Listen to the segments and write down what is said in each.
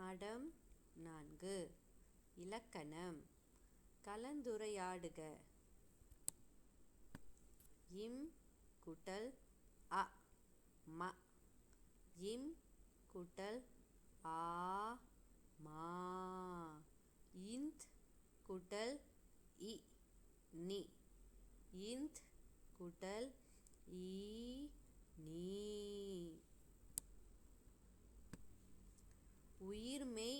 பாடம் நான்கு. இலக்கணம். கலந்துரையாடுக. இம் குட்டல் அ. ம. இம் குட்டல் ஆ. மா இந்த் கூட்டல் இ நி இந்த் கூட்டல் ஈ நீ உயிர்மெய்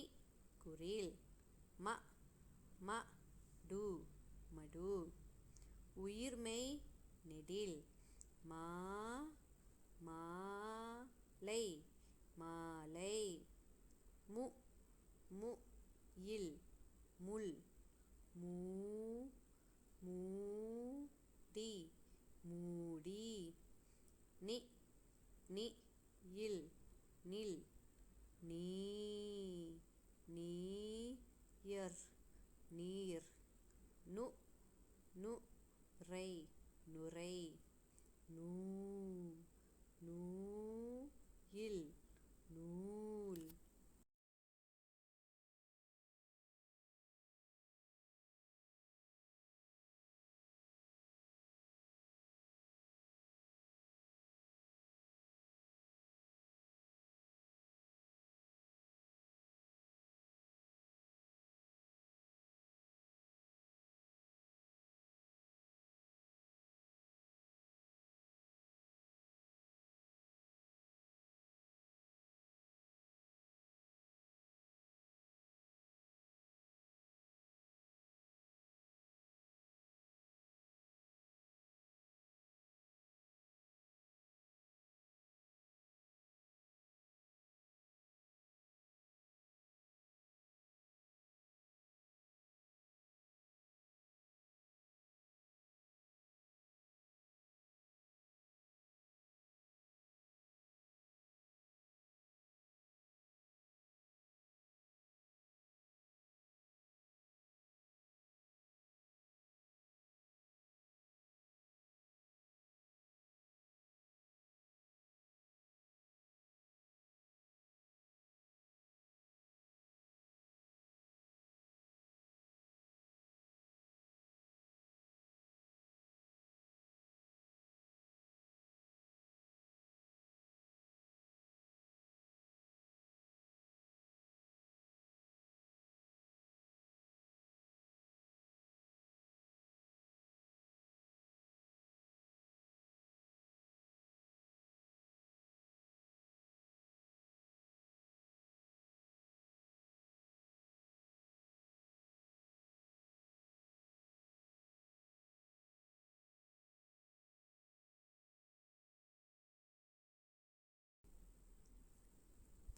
குறில் ம ம டு மடு உயிர்மெய் நெடில். மா மாலை மாலை. மு மு இல். முல் மூ மூடி மூடி. நி நி இல். நில். நீ நீயர் நீர். நு நு நுரை நுரை நூ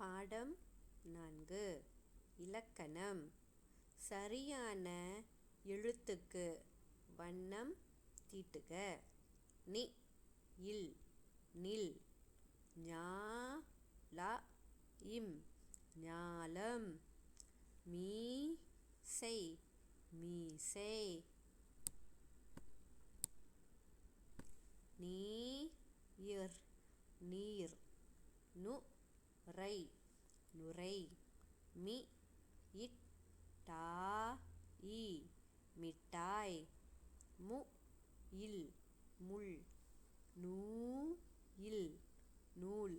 பாடம் நான்கு. இலக்கணம். சரியான எழுத்துக்கு வண்ணம் தீட்டுக. நி. இல். நில். ஞா. ல இம். ஞாலம். மீசை. மீசை. நீர். நீர். ரை நுரை மி இட் டா இ மிட்டாய் மு இல் முள் நூ இல் நூல்.